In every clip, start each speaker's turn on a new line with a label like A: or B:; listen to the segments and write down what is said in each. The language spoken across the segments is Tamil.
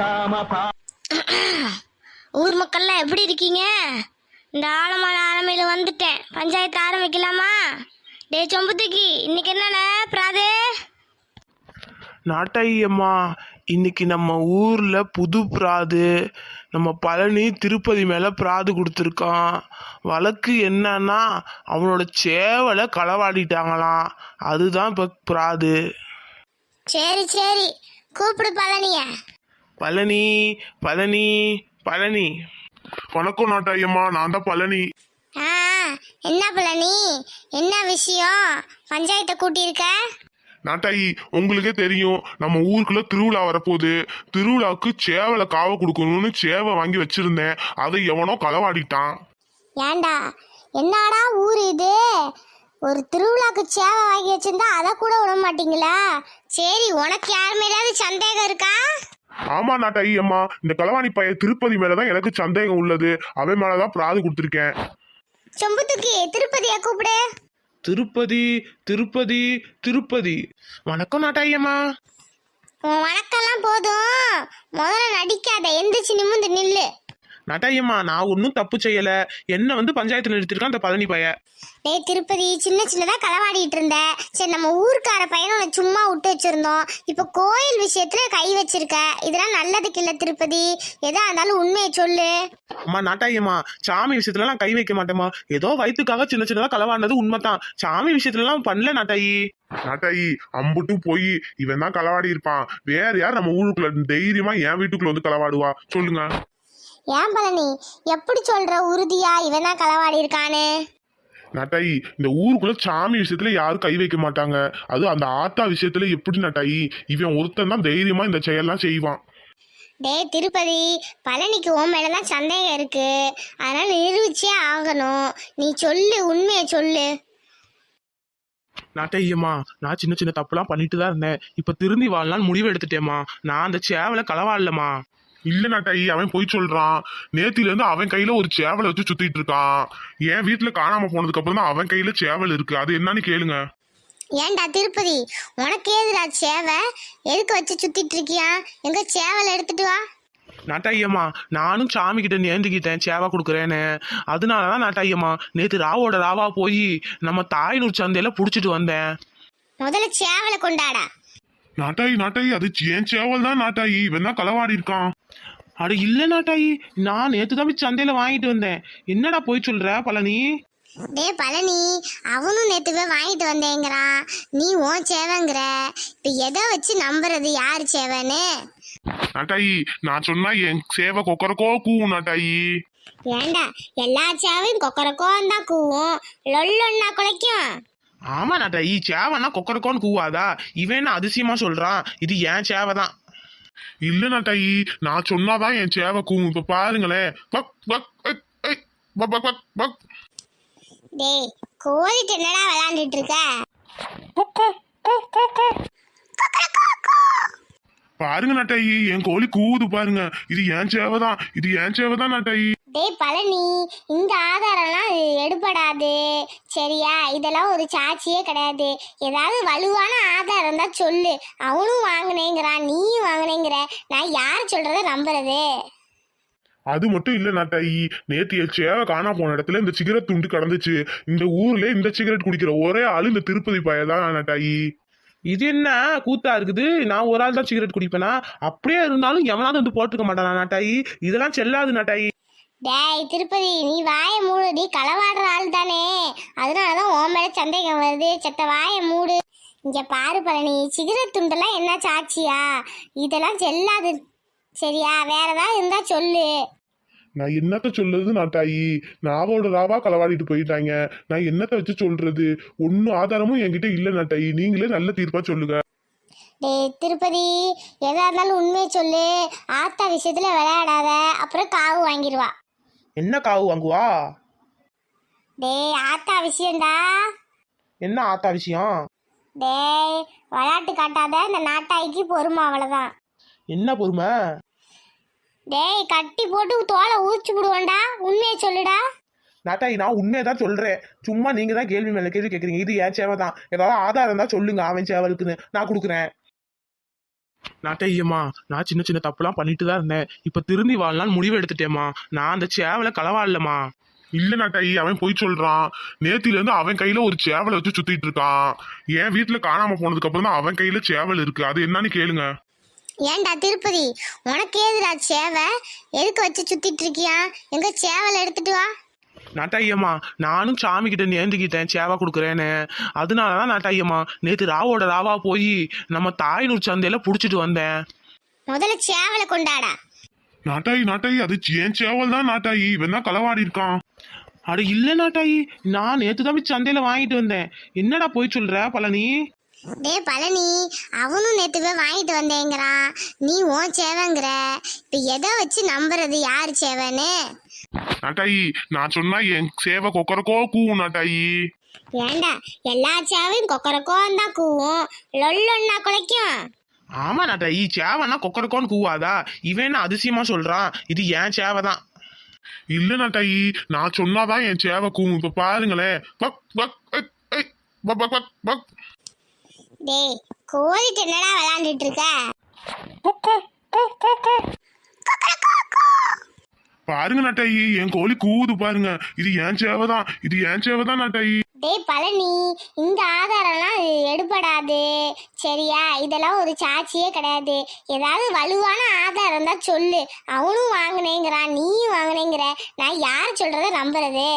A: காட்டாம பா
B: ஊர் மக்கள்லாம் எப்படி இருக்கீங்க? இந்த ஆழமான ஆரம்பியில வந்துட்டேன். பஞ்சாயத்து ஆரம்பிக்கலாமா? டே சொம்புத்துக்கி இன்னைக்கு என்னண்ணே பிராது?
C: நாட்டாயி அம்மா இன்னைக்கு நம்ம ஊர்ல புது பிராது. நம்ம பழனி திருப்பதி மேல பிராது கொடுத்துருக்கான். வழக்கு என்னன்னா அவனோட சேவலை களவாடிட்டாங்களாம். அதுதான் இப்போ பிராது.
B: சரி சரி. கூப்பிடு பழனிய.
C: பழனி பழனி பழனி.
D: வணக்கம் நாட்டாயம்மா நான் தான் பழனி.
B: ஆ என்ன பழனி? என்ன விஷயம்? பஞ்சாயத்தை கூட்டியிருக்க?
D: நாட்டாயி உங்களுக்கே தெரியும் நம்ம ஊருக்குள்ள திருவிழா வரப்போகுது. திருவிழாவுக்கு சேவலை காவ கொடுக்கணும்னு சேவை வாங்கி வச்சிருந்தேன். அதை எவனோ களவாடிட்டான்.
B: ஏண்டா? என்னடா ஊர் இது? ஒரு திருவிழாக்கு சேவை வாங்கி வச்சிருந்தா அதை கூட விட மாட்டீங்களா? சரி உனக்கு யார் மேலாவது சந்தேகம் இருக்கா?
D: ஆமா நாட்டாயி அம்மா இந்த களவாணி பைய திருப்பதி மேலதான் எனக்கு சந்தேகம் உள்ளது. அவன் மேலதான் பிராது கொடுத்துருக்கேன்.
B: சொம்புத்துக்கி திருப்பதியை கூப்பிடு.
C: திருப்பதி திருப்பதி திருப்பதி. வணக்கம் நாட்டாயி அம்மா.
B: உன் வணக்கம்லாம் போதும். முதல்ல நடிக்காத எந்திரிச்சு நிமிந்து நில்லு.
C: நாட்டாயி அம்மா நான் ஒன்றும் தப்பு செய்யல. என்ன வந்து பஞ்சாயத்துல நிறுத்திருக்கான் அந்த பழனி பைய
B: டேய் திருப்பதி சின்ன சின்னதா களவாடிட்டு இருந்த. சரி நம்ம ஊருக்கார பையனை உன்னை சும்மா விட்டு வச்சிருந்தோம். இப்போ கோயில் விஷயத்துல கை வச்சிருக்க. இதெல்லாம் நல்லதுக்கு இல்ல திருப்பதி. எதா இருந்தாலும் உண்மையை சொல்லு.
C: அம்மா நாட்டாயம்மா சாமி விஷயத்துலலாம் கை வைக்க மாட்டேம்மா. ஏதோ வயிற்றுக்காக சின்ன சின்னதா களவாடினது உண்மைதான். சாமி விஷயத்துலலாம் பண்ணல நாட்டாயி.
D: நாட்டாயி அம்புட்டு போய் இவன் தான் களவாடி இருப்பான். வேற யார் நம்ம ஊருக்குள்ள தைரியமா என் வீட்டுக்குள்ள வந்து களவாடுவா? சொல்லுங்க.
B: ஏன் பழனி? எப்படி சொல்ற? உறுதியா? இவன் தான் களவாடி இருக்கான்னு
D: நட்டாயி இந்த ஊருக்குள்ள சாமி விஷயத்துல யாரும் கை வைக்க மாட்டாங்க. அது அந்த ஆத்தா விஷயத்துல எப்படி நட்டாயி? இவன் ஒருத்தன் தான் தைரியமா இந்த செயல்லாம் செய்வான்.
B: டேய் திருப்பதி பழனிக்கு உன் மேலதான் சந்தேகம் இருக்கு. அதனால நிரூபிச்சே ஆகணும். நீ சொல்லு உண்மையை சொல்லு.
C: நாட்டையம்மா நான் சின்ன சின்ன தப்புலாம் பண்ணிட்டு தான் இருந்தேன். இப்ப திருந்தி வாழலாம்னு முடிவு எடுத்துட்டேம்மா. நான் அந்த சேவலை களவாடலம்மா.
D: இல்ல நட்டாயி அவன் போய் சொல்றான். நேத்தில இருந்து அவன் கையில ஒரு சேவலை வச்சு சுத்திட்டு இருக்கான். என் வீட்டுல காணாம போனதுக்கு அப்புறம் தான் அவன் கையில சேவல் இருக்கு. அது என்னன்னு கேளுங்க.
B: ஏன்டா திருப்பதி? உனக்கு ஏதுடா சேவை? எதுக்கு வச்சு சுத்திட்டு இருக்கியா? எங்க சேவலை எடுத்துட்டு வா.
C: நாட்டாயம்மா நானும் சாமி கிட்ட நேர்ந்துக்கிட்டேன் சேவா கொடுக்குறேன்னு. அதனாலதான் நாட்டாயம்மா நேத்து ராவோட ராவா போய் நம்ம தாய்நூர் சந்தையில புடிச்சிட்டு வந்தேன்.
B: முதல்ல சேவலை கொண்டாடா.
D: நாட்டாயி நாட்டாயி அது என் சேவல் தான் நாட்டாயி. இவன் தான் களவாடி இருக்கான்.
C: அட இல்ல நாட்டாயி நான் நேத்து தான் போய் சந்தையில வாங்கிட்டு வந்தேன். என்னடா போய் சொல்ற பழனி?
B: டேய் பழனி அவனும் நேத்து போய் வாங்கிட்டு வந்தேங்கிறான் நீ உன் சேவைங்கிற. இப்ப எதை வச்சு நம்புறது யார் சேவைன்னு?
D: நாட்டாயி நான் சொன்னா என் சேவை கொக்கரக்கோ கூவும் நாட்டாயி.
B: ஏண்டா எல்லா சேவையும் கொக்கரக்கோன்னு தான் கூவும். லொல்லொன்னா குலைக்கும்.
C: ஆமா நாட்டாயி சேவைன்னா கொக்கரக்கோன்னு கூவாதா? இவன் என்ன அதிசயமா சொல்றான்? இது ஏன் சேவை தான்
D: இல்ல நாட்டாயி நான் சொன்னாதான் என் சேவை கூவும். இப்ப பாருங்களேன். பக் பக் பக் பக் பக் பக்
B: டேய் கோழிட்டு என்னடா விளையாண்டுட்டு இருக்க?
D: பாருங்க நாட்டாயி என் கோழி கூவுது பாருங்க. இது என் சேவை தான் இது என் சேவை தான் நாட்டாயி
B: டேய் பழனி இந்த ஆதாரம்லாம் எடுபடாது. சரியா? இதெல்லாம் ஒரு சாட்சியே கிடையாது. ஏதாவது வலுவான ஆதாரம் தான் சொல்லு. அவனும் வாங்கினேங்கிறான் நீயும் வாங்கினேங்கிற. நான் யார் சொல்றத நம்புறது?
D: அது மட்டும் இல்ல நாட்டாயி. நேத்து சேவை காணா போன இடத்துல இந்த சிகரெட் துண்டு கடந்துச்சு. இந்த ஊர்ல இந்த சிகரெட் குடிக்கிற ஒரே ஆளு இந்த திருப்பதி பையதான் நாட்டாயி.
C: இது என்ன? கூத்தா இருக்குது? நான் ஒரு ஆள் தான் சிகரெட் குடிப்பேனா? அப்படியே இருந்தாலும் எவனாவது வந்து போட்டுக்க மாட்டானா நாட்டாயி? இதெல்லாம் செல்லாது நாட்டாயி.
B: டேய் திருப்பதி நீ வாயை மூடு. நீ களவாடுற ஆள் தானே. அதனால தான் உன் மேல சந்தேகம் வருது. செத்த வாயை மூடு. இங்க பாரு பழனி சிகரெட் துண்டெல்லாம் என்ன சாட்சியா? இதெல்லாம் செல்லாது. சரியா? வேற ஏதாவது இருந்தா சொல்லு.
D: நான் என்னத்த சொல்றது நாட்டாயி நாவோட ராவா களவாடிட்டு போயிட்டாங்க. நான் என்னத்த வச்சு சொல்றது? ஒன்னும் ஆதாரமும் என்கிட்ட இல்ல நாட்டாயி நீங்களே நல்ல தீர்ப்பா சொல்லுங்க.
B: டேய் திருப்பதி எதா இருந்தாலும் உண்மையை சொல்லு. ஆத்தா விஷயத்துல விளையாடாத. அப்புறம் காவு வாங்கிடுவா
C: என்ன காவு வாங்குவா?
B: டேய் ஆத்தா விஷயம்டா.
C: என்ன ஆத்தா விஷயம்?
B: டேய் விளையாட்டு காட்டாத இந்த நாட்டாய்க்கு பொறுமை அவ்வளவுதான்.
C: என்ன பொறுமை?
B: டேய் கட்டி போட்டு தோலை ஊச்சி விடுவோண்டா உண்மையை சொல்லுடா.
C: நாட்டாயி நான் உண்மையை தான் சொல்றேன். சும்மா நீங்க தான் கேள்வி மேல கேள்வி கேக்குறீங்க. இது என் சேவை தான் ஏதாவது ஆதாரம் தான் சொல்லுங்க அவன் சேவலுக்குன்னு. நான் கொடுக்குறேன். நாட்டையம்மா நான் சின்ன சின்ன தப்புலாம் பண்ணிட்டு தான் இருந்தேன். இப்ப திரும்பி வாழலாம்னு முடிவு எடுத்துட்டேம்மா. நான் அந்த சேவலை களவாடலம்மா.
D: இல்ல நாட்டாயி அவன் போய் சொல்றான். நேத்தில இருந்து அவன் கையில ஒரு சேவலை வச்சு சுத்திட்டு இருக்கான். என் வீட்டுல காணாம போனதுக்கு அப்புறம் தான் அவன் கையில சேவல் இருக்கு. அது என்னன்னு கேளுங்க.
B: ஏன்டா திருப்பதி? உனக்கு ஏதுடா சேவை? எதுக்கு வச்சு சுத்திட்டு இருக்கியா? எங்க சேவலை எடுத்துட்டு வா.
C: நாட்டாயம்மா நானும் சாமி கிட்ட நேர்ந்துக்கிட்டேன் சேவா கொடுக்குறேன்னு. அதனாலதான் நாட்டாயம்மா நேத்து ராவோட ராவா போய் நம்ம தாய்நூர் சந்தையில புடிச்சிட்டு வந்தேன்.
B: முதல்ல சேவலை கொண்டாடா.
D: நாட்டாயி நாட்டாயி அது என் சேவல் தான் நாட்டாயி. இவன் தான் களவாடி இருக்கான்.
C: அட இல்ல நாட்டாயி நான் நேத்து தான் போய் சந்தையில வாங்கிட்டு வந்தேன். என்னடா போய் சொல்ற பழனி?
B: டேய் பழனி அவனும் நேத்து போய் வாங்கிட்டு வந்தேங்கிறான். நீ உன் சேவைங்கிற. இப்ப எதை வச்சு நம்புறது யார் சேவைன்னு?
D: நாட்டாயி நான் சொன்னா என் சேவை கொக்கரக்கோ கூவும் நாட்டாயி.
B: ஏண்டா எல்லா சேவையும் கொக்கரக்கோன்னு தான் கூவும். லொல்லொன்னா குலைக்கும்.
C: ஆமா நாட்டாயி. சேவைன்னா கொக்கரக்கோன்னு கூவாதா? இவன் அதிசயமா சொல்றான் இது என் சேவை தான்.
D: இல்ல நாட்டாயி. நான் சொன்னாதான் என் சேவை கூவும். இப்ப பாருங்களேன். பக் பக் எக், பக் பக் பக் பக்
B: டேய் கோழிட்டு என்னடா விளையாண்டுட்டு இருக்க?
D: பாருங்க நாட்டாயி என் கோழி கூவுது பாருங்க. இது என் சேவை தான் இது என் சேவை தான் நாட்டாயி.
B: டேய் பழனி இந்த ஆதாரம்லாம் எடுபடாது. சரியா? இதெல்லாம் ஒரு சாட்சியே கிடையாது. ஏதாவது வலுவான ஆதாரம் தான் சொல்லு. அவனும் வாங்கினேங்கிறான் நீயும் வாங்கினேங்கிற. நான் யார் சொல்றத நம்புறது?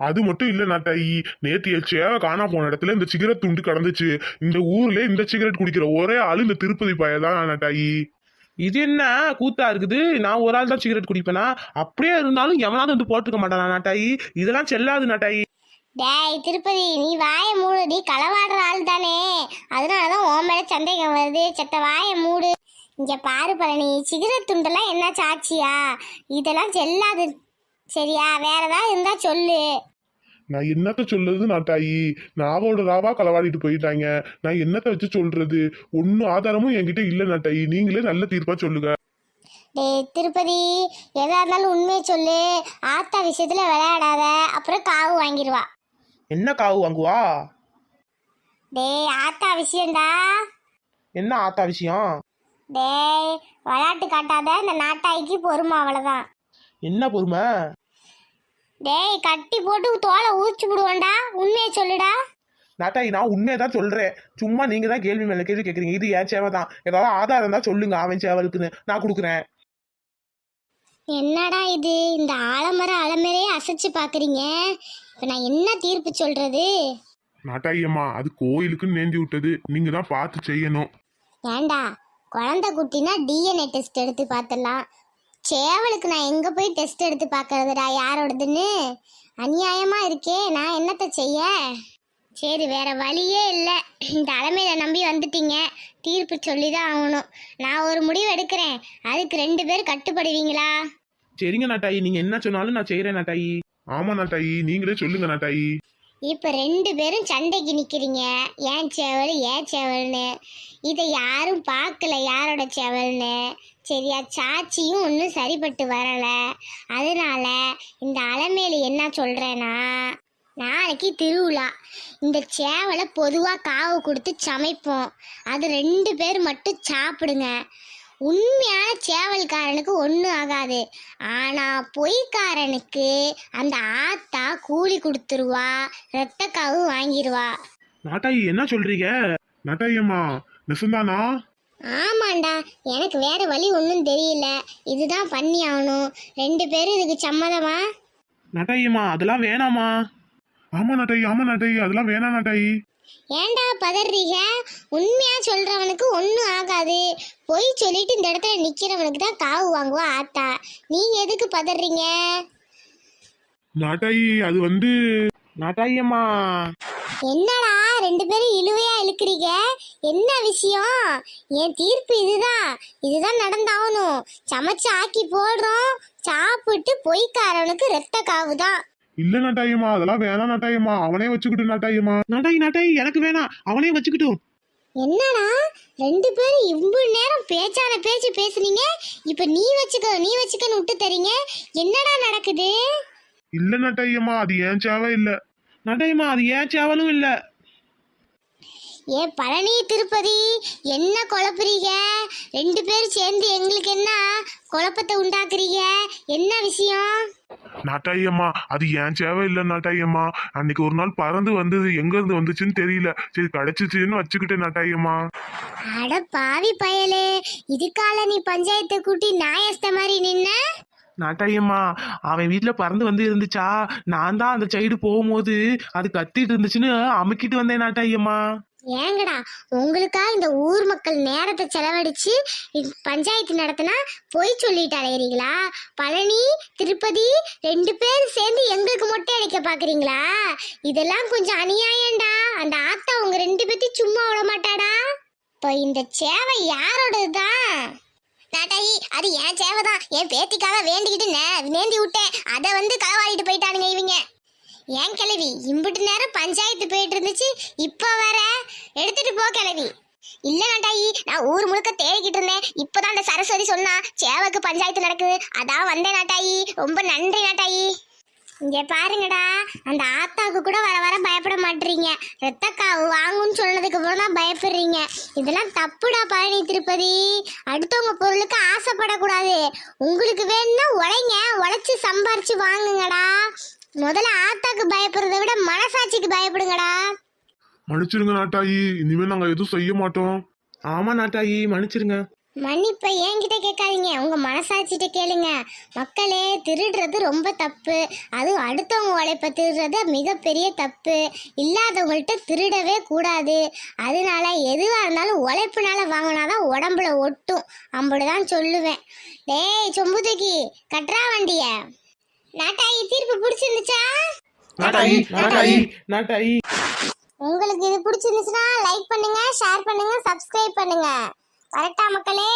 D: அது மட்டும் இல்ல நாட்டாயி. நேத்து என் சேவை காணா போன இடத்துல இந்த சிகரெட் துண்டு கடந்துச்சு. இந்த ஊர்ல இந்த சிகரெட் குடிக்கிற ஒரே ஆளு இந்த திருப்பதி பையதான் நாட்டாயி.
C: இது என்ன? கூத்தா இருக்குது. நான் ஒரு ஆள் தான் சிகரெட் குடிப்பேனா? அப்படியே இருந்தாலும் எவனாவது வந்து போட்டுக்க மாட்டானா நாட்டாயி இதெல்லாம் செல்லாது நாட்டாயி
B: டேய். திருப்பதி நீ வாயை மூடு. நீ களவாடுற ஆள் தானே. அதனால தான் உன் மேல சந்தேகம் வருது. செத்த வாயை மூடு. இங்க பாரு பழனி சிகரெட் துண்டெல்லாம் என்ன சாட்சியா இதெல்லாம் செல்லாது. சரியா? வேற ஏதாவது இருந்தா சொல்லு.
D: நான் என்னத்த சொல்றது? நாட்டாயி நாவோட ராவா களவாடிட்டு போயிட்டாங்க. நான் என்னத்த வச்சு சொல்றது? ஒன்னும் ஆதாரமும் என்கிட்ட இல்ல நாட்டாயி நீங்களே நல்ல தீர்ப்பா சொல்லுங்க.
B: டேய் திருப்பதி எதா இருந்தாலும் உண்மையை சொல்லு. ஆத்தா விஷயத்துல விளையாடாத. அப்புறம் காவு வாங்கிடுவா
C: என்ன காவு வாங்குவா?
B: டேய் ஆத்தா விஷயம்டா.
C: என்ன ஆத்தா விஷயம்?
B: டேய் விளையாட்டு காட்டாத. இந்த நாட்டாய்க்கு பொறுமை அவ்வளவுதான்.
C: என்ன பொறுமை?
B: டேய் கட்டி போட்டு தோலை ஊச்சி விடுவோண்டா உண்மையை சொல்லுடா.
C: நாட்டாயி நான் உண்மையை தான் சொல்றேன். சும்மா நீங்க தான் கேள்வி மேல கேள்வி கேக்குறீங்க. இது என் சேவை தான் ஏதாவது ஆதாரம் தான் சொல்லுங்க அவன் சேவலுக்குன்னு. நான் கொடுக்குறேன்.
B: என்னடா இது? இந்த ஆலமர அலமரே அசைச்சு பாக்குறீங்க. இப்ப நான் என்ன தீர்ப்பு சொல்றது?
D: நாட்டாயி அம்மா அது கோயிலுக்குன்னு நேந்தி விட்டது. நீங்க தான் பார்த்து செய்யணும்.
B: ஏண்டா குழந்தை குட்டினா டிஎன்ஏ டெஸ்ட் எடுத்து பார்த்துடலாம். சேவலுக்கு நான் எங்க போய் டெஸ்ட் எடுத்து பார்க்கறதுடா? யாரோடதுன்னு? அநியாயமா இருக்கே. நான் என்னத்த செய்ய? சரி வேற வழியே இல்லை. இந்த அலமையில நம்பி வந்துட்டீங்க. தீர்ப்பு சொல்லி தான் ஆகணும். நான் ஒரு முடிவு எடுக்கிறேன். அதுக்கு ரெண்டு பேர் கட்டுப்படுவீங்களா?
C: சரிங்க நாட்டாயி. நீங்க என்ன சொன்னாலும் நான் செய்யறேன் நாட்டாயி.
D: ஆமா நாட்டாயி. நீங்களே சொல்லுங்க நாட்டாயி.
B: இப்போ ரெண்டு பேரும் சண்டைக்கு நிற்கிறீங்க ஏன் சேவல் ஏன் சேவல்னு? இதை யாரும் பார்க்கல. யாரோட சேவல்னு? சரியா சாட்சியும் ஒன்றும் சரிப்பட்டு வரலை. அதனால இந்த அலமேலு என்ன சொல்கிறேன்னா நாளைக்கு திருவிழா. இந்த சேவலை பொதுவாக காவு கொடுத்து சமைப்போம். அது ரெண்டு பேர் மட்டும் சாப்பிடுங்க. உண்மையான சேவல்காரனுக்கு ஒன்றும் ஆகாது. ஆனால் பொய்க்காரனுக்கு அந்த ஆத்தா கூலி கொடுத்துருவா ரத்தக்காவும் வாங்கிடுவா
C: நாட்டாயி என்ன சொல்றீங்க?
D: நாட்டாயி அம்மா நெசந்தானா?
B: ஆமாண்டா எனக்கு வேற வழி ஒன்றும் தெரியல. இதுதான் பண்ணி ஆகணும். ரெண்டு பேரும் இதுக்கு சம்மதமா?
C: நாட்டாயிம்மா அதெல்லாம் வேணாமா
D: ஆமா நாட்டாயி ஆமா நாட்டாயி அதெல்லாம் வேணாம் நாட்டாயி.
B: ஏன்டா பதறீங்க? உண்மையா சொல்றவனுக்கு ஒன்றும் ஆகாது. பொய் சொல்லிட்டு இந்த இடத்துல நிக்கிறவனுக்கு தான் காவு வாங்குவா ஆத்தா. நீங்க எதுக்கு பதறீங்க?
D: நாட்டாயி அது வந்து
C: நாட்டாயிம்மா
B: என்னடா ரெண்டு பேரும் இழுவையா இழுக்கிறீங்க? என்ன விஷயம்? என் தீர்ப்பு இதுதான் இதுதான் நடந்தாகணும். சமைச்சு ஆக்கி போடுறோம். சாப்பிட்டு பொய்க்காரனுக்கு ரத்த காவு தான்
D: இல்ல நாட்டாயம்மா அதெல்லாம் வேணாம் நாட்டாயம்மா. அவனே வச்சுக்கிட்டு நாட்டாயம்மா.
C: நாட்டாயி நாட்டாயி எனக்கு வேணாம். அவனே வச்சுக்கிட்டும்
B: என்னடா? ரெண்டு பேரும் இவ்வளவு நேரம் பேச்சான பேச்சு பேசுனீங்க. இப்ப நீ வச்சுக்க நீ வச்சுக்கன்னு விட்டு தரீங்க என்னடா நடக்குது?
D: இல்ல நாட்டாயம்மா அது ஏன் சேவை இல்ல?
C: நாட்டாயிம்மா அது ஏன் சேவலும் இல்ல?
B: ஏ பழனி திருப்பதி என்ன குழப்புறீங்க? ரெண்டு பேரும் சேர்ந்து எங்களுக்கு என்ன குழப்பத்தை உண்டாக்குறீங்க? என்ன விஷயம்?
D: நாட்டாயம்மா அது ஏன் சேவை இல்ல நாட்டாயம்மா? அன்னைக்கு ஒரு நாள் பறந்து வந்தது எங்க இருந்து வந்துச்சுன்னு தெரியல. சரி கிடைச்சிச்சுன்னு வச்சுக்கிட்டேன் நாட்டாயம்மா.
B: அட பாவி பயலே இதுக்கால நீ பஞ்சாயத்தை கூட்டி நாயஸ்த மாதிரி நின்ன?
C: நாட்டாயம்மா அவன் வீட்டில் பறந்து வந்து இருந்துச்சா? நான் தான் அந்த சைடு போகும்போது அது கத்திட்டு இருந்துச்சுன்னு அமுக்கிட்டு வந்தேன் நாட்டாயம்மா.
B: ஏங்கடா உங்களுக்கா இந்த ஊர் மக்கள் நேரத்தை செலவழிச்சு பஞ்சாயத்து நடத்தினா பொய் சொல்லிட்டு அலையிறீங்களா? பழனி திருப்பதி ரெண்டு பேர் சேர்ந்து எங்களுக்கு மொட்டை அடிக்க பாக்குறீங்களா? இதெல்லாம் கொஞ்சம் அநியாயம்டா. அந்த ஆத்தா உங்க ரெண்டு பேத்தையும் சும்மா விட மாட்டாடா இப்போ இந்த சேவை யாரோடதுதான்? நாட்டாயி அது என் சேவை தான் என் பேத்திக்காக வேண்டிக்கிட்டு நே- நேந்தி விட்டேன். அதை வந்து களவாடிட்டு போயிட்டானுங்க இவங்க. ஏன் கிழவி இம்பிட்டு நேரம் பஞ்சாயத்து போயிட்டு இருந்துச்சு இப்போ வர எடுத்துட்டு போ கிழவி. இல்ல நாட்டாயி நான் ஊர் முழுக்க தேடிக்கிட்டு இருந்தேன். இப்போதான் அந்த சரஸ்வதி சொன்னா சேவக்கு பஞ்சாயத்து நடக்குது. அதான் வந்தேன் நாட்டாயி. ரொம்ப நன்றி நாட்டாயி. இங்க பாருங்கடா அந்த ஆத்தாவுக்கு கூட வர வர பயப்பட மாட்டீங்க. ரத்தக்காவு வாங்குன்னு சொன்னதுக்கு அப்புறம் தான் பயப்படுறீங்க. இதெல்லாம் தப்புடா பழனி திருப்பதி. அடுத்தவங்க பொருளுக்கு ஆசைப்படக்கூடாது. உங்களுக்கு வேணும்னா உழைங்க உழைச்சு சம்பாரிச்சு வாங்குங்கடா. முதல்ல ஆத்தாக்கு பயப்படுறதை விட மனசாட்சிக்கு பயப்படுங்கடா.
D: மன்னிச்சிருங்க நாட்டாயி. இனிமே நாங்க எதுவும் செய்ய மாட்டோம்.
C: ஆமா நாட்டாயி மன்னிச்சிருங்க.
B: மன்னிப்பை என்கிட்ட கேட்காதீங்க. உங்க மனசாட்சிட்ட கேளுங்க. மக்களே திருடுறது ரொம்ப தப்பு. அதுவும் அடுத்தவங்க உழைப்ப திருடுறது மிகப்பெரிய தப்பு. இல்லாதவங்கள்ட்ட திருடவே கூடாது. அதனால எதுவாக இருந்தாலும் உழைப்புனால வாங்கினாதான் உடம்புல ஒட்டும். அப்படிதான் சொல்லுவேன். டேய் சொம்புதூக்கி கட்றா வண்டிய. நாட்டாயி தீர்ப்பு பிடிச்சிருந்துச்சா?
C: நாட்டாயி நாட்டாயி நாட்டாயி.
B: உங்களுக்கு இது பிடிச்சிருந்துச்சுன்னா லைக் பண்ணுங்க ஷேர் பண்ணுங்க சப்ஸ்கிரைப் பண்ணுங்க. கரெக்டா மக்களே.